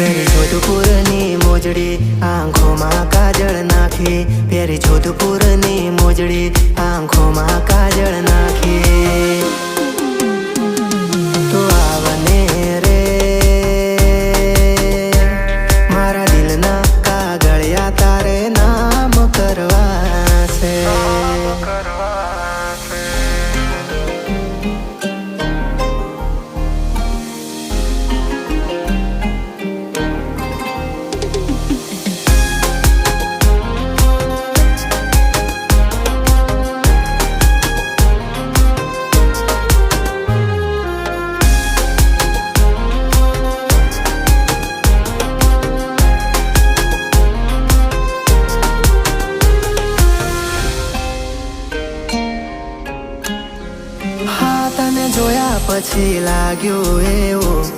પહેરી જોધપુરની મોજડી આંખોમાં કાજળ નાખી. પહેરી જોધપુરની મોજડી આંખોમાં હા તને જોયા પછી લાગ્યું એવો.